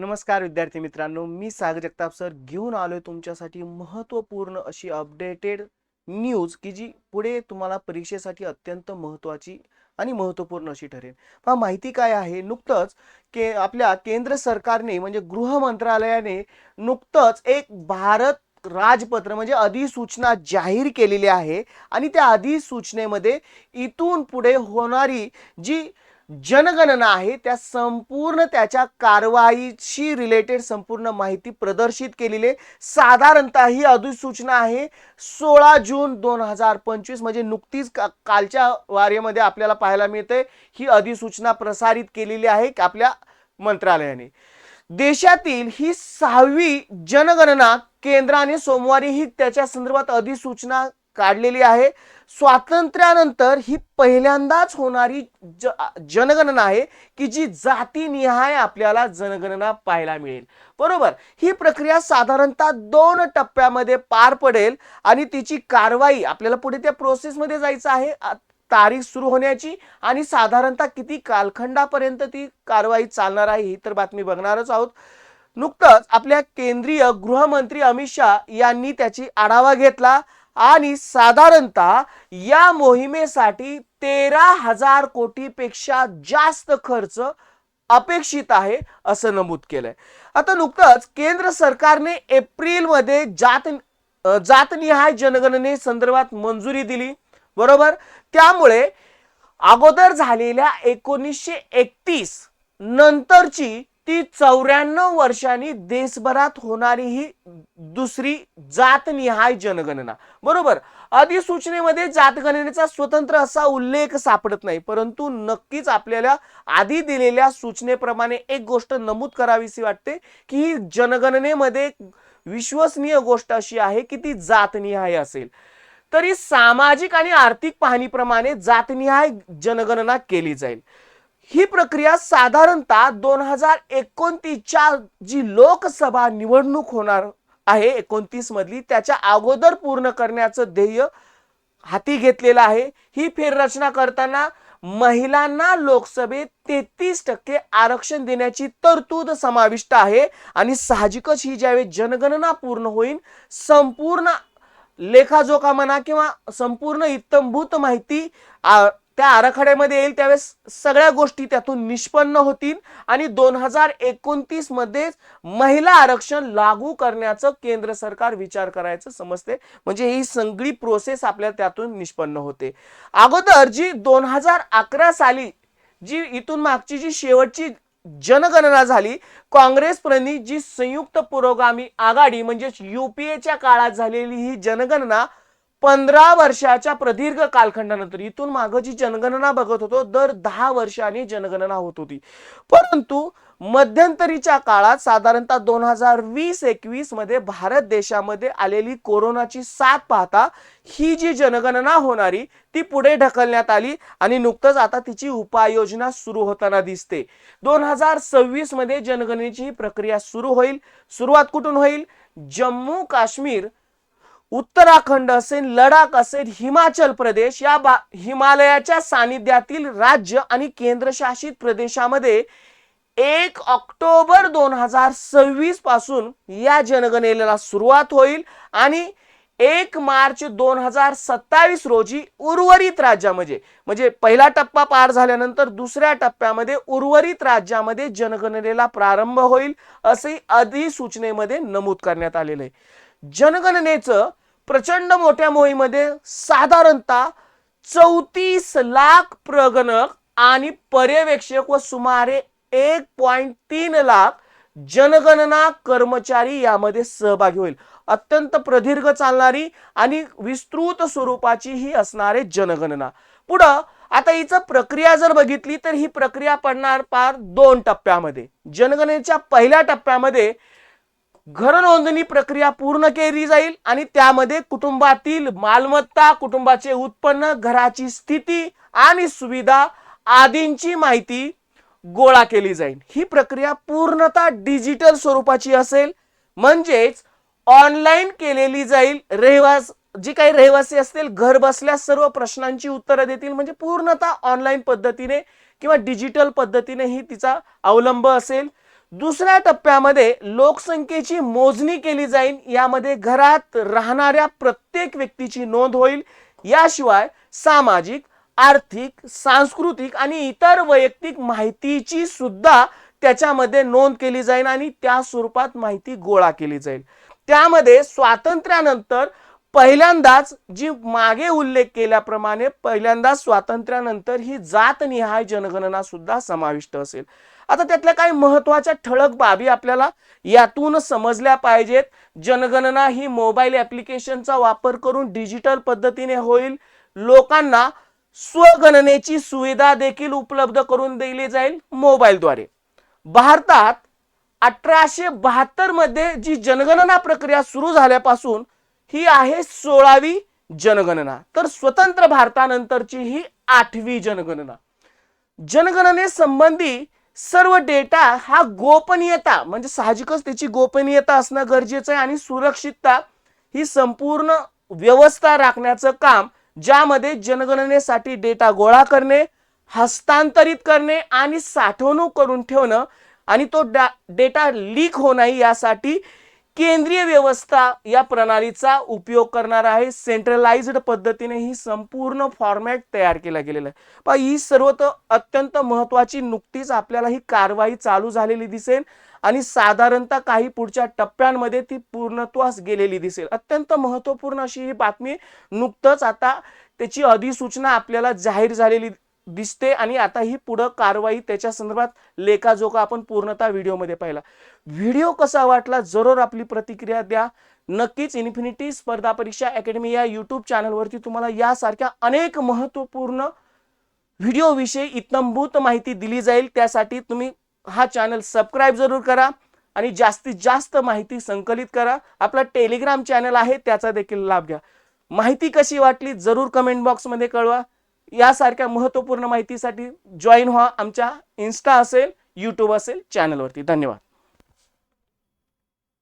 नमस्कार विद्यार्थी मित्रांनो मी सागर जगताप सर घेऊन आलो आहे तुमच्यासाठी महत्त्वपूर्ण अशी अपडेटेड न्यूज की जी पुढे तुम्हाला परीक्षेसाठी अत्यंत महत्त्वाची आणि महत्त्वपूर्ण अशी ठरेल. पहा माहिती काय आहे? नुकतंच के आपल्या केंद्र सरकारने म्हणजे गृह मंत्रालयाने नुकतंच एक भारत राजपत्र म्हणजे अधिसूचना जाहीर केलेली आहे आणि त्या अधिसूचनेमध्ये इथून पुढे होणारी जी जनगणना आहे त्या संपूर्ण त्याच्या कारवाईशी रिलेटेड संपूर्ण माहिती प्रदर्शित केलेली आहे. साधारणतः ही अधिसूचना आहे सोळा जून दोन हजार पंचवीस म्हणजे नुकतीच का कालच्या वारेमध्ये आपल्याला पाहायला मिळते ही अधिसूचना प्रसारित केलेली आहे आपल्या मंत्रालयाने. देशातील ही सहावी जनगणना केंद्राने सोमवारी ही त्याच्या संदर्भात अधिसूचना काढलेली आहे. स्वातंत्र्यानंतर ही पहिल्यांदाच होणारी ज जनगणना आहे की जी जातीनिहाय आपल्याला जनगणना पाहायला मिळेल. बरोबर? ही प्रक्रिया साधारणतः दोन टप्प्यामध्ये पार पडेल आणि तिची कारवाई आपल्याला पुढे त्या प्रोसेसमध्ये जायचं आहे. तारीख सुरू होण्याची आणि साधारणतः किती कालखंडापर्यंत ती कारवाई चालणार आहे ही तर बातमी बघणारच आहोत. नुकतंच आपल्या केंद्रीय गृहमंत्री अमित शहा यांनी त्याची आढावा घेतला. आणि साधारणतः या मोहिमेसाठी तेरा हजार कोटीपेक्षा जास्त खर्च अपेक्षित आहे असं नमूद केलंय. आता नुकतंच केंद्र सरकारने एप्रिलमध्ये जात जातनिहाय जनगणने संदर्भात मंजुरी दिली. बरोबर? त्यामुळे अगोदर झालेल्या एकोणीसशे एकतीस नंतरची ती चौऱ्याण्णव वर्षांनी देशभरात होणारी ही दुसरी जातनिहाय जनगणना. बरोबर? अधिसूचनेमध्ये जातगणनेचा स्वतंत्र असा उल्लेख सापडत नाही परंतु नक्कीच आपल्याला आधी दिलेल्या सूचनेप्रमाणे एक गोष्ट नमूद करावीशी वाटते की ही जनगणनेमध्ये विश्वसनीय गोष्ट अशी आहे की ती जातनिहाय असेल. तरी सामाजिक आणि आर्थिक पाहणीप्रमाणे जातनिहाय जनगणना केली जाईल. ही प्रक्रिया साधारणतः दोन हजार एकोणतीसच्या जी लोकसभा निवडणूक होणार आहे एकोणतीस मधली त्याच्या अगोदर पूर्ण करण्याचं ध्येय हाती घेतलेलं आहे. ही फेररचना करताना महिलांना लोकसभेत तेहतीस टक्के आरक्षण देण्याची तरतूद समाविष्ट आहे आणि साहजिकच ही ज्यावेळी जनगणना पूर्ण होईल संपूर्ण लेखाजोखा म्हणा किंवा संपूर्ण इत्तमभूत माहिती आ, त्या आराखड्यामध्ये येईल त्यावेळेस सगळ्या गोष्टी त्यातून निष्पन्न होतील आणि दोन हजार एकोणतीसमध्ये महिला आरक्षण लागू करण्याचं केंद्र सरकार विचार करायचं समजते म्हणजे ही सगळी प्रोसेस आपल्या त्यातून निष्पन्न होते. अगोदर जी दोन हजार अकरा साली जी इथून मागची जी शेवटची जनगणना झाली काँग्रेस प्रणित जी संयुक्त पुरोगामी आघाडी म्हणजेच युपीएच्या काळात झालेली ही जनगणना पंधरा वर्षाच्या प्रदीर्घ कालखंडानंतर इथून मागं जी जनगणना बघत होतो दर दहा वर्षांनी जनगणना होत होती. परंतु मध्यंतरीच्या काळात साधारणतः दोन हजार वीस एकवीसमध्ये भारत देशामध्ये आलेली कोरोनाची साथ पाहता ही जी जनगणना होणारी ती पुढे ढकलण्यात आली आणि नुकतंच आता तिची उपाययोजना सुरू होताना दिसते. दोन हजार सव्वीसमध्ये जनगणनेची ही प्रक्रिया सुरू होईल. सुरुवात कुठून होईल? जम्मू काश्मीर उत्तराखंड असेल लडाख असेल हिमाचल प्रदेश या बा हिमालयाच्या सानिध्यातील राज्य आणि केंद्रशासित प्रदेशामध्ये एक ऑक्टोबर दोन हजार सव्वीसपासून या जनगणनेला सुरुवात होईल आणि एक मार्च दोन हजार सत्तावीस रोजी उर्वरित राज्यामध्ये म्हणजे पहिला टप्पा पार झाल्यानंतर दुसऱ्या टप्प्यामध्ये उर्वरित राज्यामध्ये जनगणनेला प्रारंभ होईल असे अधिसूचनेमध्ये नमूद करण्यात आलेलं आहे. जनगणनेचं प्रचंड मोठ्या मोहीमध्ये साधारणतः चौतीस लाख प्रगणक आणि पर्यवेक्षक व सुमारे एक पॉइंट तीन लाख जनगणना कर्मचारी यामध्ये सहभागी होईल. अत्यंत प्रदीर्घ चालणारी आणि विस्तृत स्वरूपाची ही असणारे जनगणना. पुढं आता हिचं प्रक्रिया जर बघितली तर ही प्रक्रिया पडणार पार दोन टप्प्यामध्ये. जनगणनेच्या पहिल्या टप्प्यामध्ये घर नोंदणी प्रक्रिया पूर्ण केली जाईल आणि त्यामध्ये कुटुंबातील मालमत्ता कुटुंबाचे उत्पन्न घराची स्थिती आणि सुविधा आदींची माहिती गोळा केली जाईल. ही प्रक्रिया पूर्णतः डिजिटल स्वरूपाची असेल म्हणजेच ऑनलाईन केलेली जाईल. रहिवास जी काही रहिवासी असतील घर बसल्या सर्व प्रश्नांची उत्तरं देतील म्हणजे पूर्णतः ऑनलाईन पद्धतीने किंवा डिजिटल पद्धतीने ही तिचा अवलंब असेल. दुसऱ्या टप्प्यामध्ये लोकसंख्येची मोजणी केली जाईल. यामध्ये घरात राहणाऱ्या प्रत्येक व्यक्तीची नोंद होईल. याशिवाय सामाजिक आर्थिक सांस्कृतिक आणि इतर वैयक्तिक माहितीची सुद्धा त्याच्यामध्ये नोंद केली जाईल आणि त्या स्वरूपात माहिती गोळा केली जाईल. त्यामध्ये स्वातंत्र्यानंतर पहिल्यांदाच जी मागे उल्लेख केल्याप्रमाणे पहिल्यांदाच स्वातंत्र्यानंतर ही जातनिहाय जनगणना सुद्धा समाविष्ट असेल. आता त्यातल्या काही महत्त्वाच्या ठळक बाबी आपल्याला यातून समजल्या पाहिजेत. जनगणना ही मोबाईल ऍप्लिकेशनचा वापर करून डिजिटल पद्धतीने होईल. लोकांना स्वगणनेची सुविधा देखील उपलब्ध करून दिली जाईल मोबाईलद्वारे. भारतात अठराशे बहात्तरमध्ये जी जनगणना प्रक्रिया सुरू झाल्यापासून ही आहे सोळावी जनगणना. तर स्वतंत्र भारतानंतरची ही आठवी जनगणना. जनगणने संबंधी सर्व डेटा हा गोपनीयता म्हणजे साहजिकच त्याची गोपनीयता असणं गरजेचं आहे आणि सुरक्षितता ही संपूर्ण व्यवस्था राखण्याचं काम ज्यामध्ये जनगणनेसाठी डेटा गोळा करणे हस्तांतरित करणे आणि साठवणूक करून ठेवणं आणि तो डा डेटा लीक होऊ नये यासाठी केंद्रीय व्यवस्था या प्रणालीचा उपयोग करणार आहे. सेंट्रलाइज्ड पद्धतीने ही संपूर्ण फॉर्मॅट तयार केला गेलेला आहे. पण ही सर्व तर अत्यंत महत्वाची नुकतीच आपल्याला ही कारवाई चालू झालेली दिसेल आणि साधारणतः काही पुढच्या टप्प्यांमध्ये ती पूर्णत्वास गेलेली दिसेल. अत्यंत महत्त्वपूर्ण अशी ही बातमी नुकतंच आता त्याची अधिसूचना आपल्याला जाहीर झालेली दिसते आणि आता ही पुढं कारवाई त्याच्या संदर्भात लेखाजोखा आपण पूर्णतः व्हिडिओमध्ये पाहिला. व्हिडिओ कसा वाटला जरूर आपली प्रतिक्रिया द्या. नक्कीच इन्फिनिटी स्पर्धा परीक्षा अकॅडमी या युट्यूब चॅनलवरती तुम्हाला यासारख्या अनेक महत्त्वपूर्ण व्हिडिओविषयी इतंभूत माहिती दिली जाईल. त्यासाठी तुम्ही हा चॅनल सबस्क्राईब जरूर करा आणि जास्तीत जास्त माहिती संकलित करा. आपला टेलिग्राम चॅनल आहे त्याचा देखील लाभ घ्या. माहिती कशी वाटली जरूर कमेंट बॉक्समध्ये कळवा. यासारख्या महत्त्वपूर्ण माहितीसाठी जॉईन व्हा. आमच्या इन्स्टा असेल यूट्यूब असेल चॅनलवरती धन्यवाद.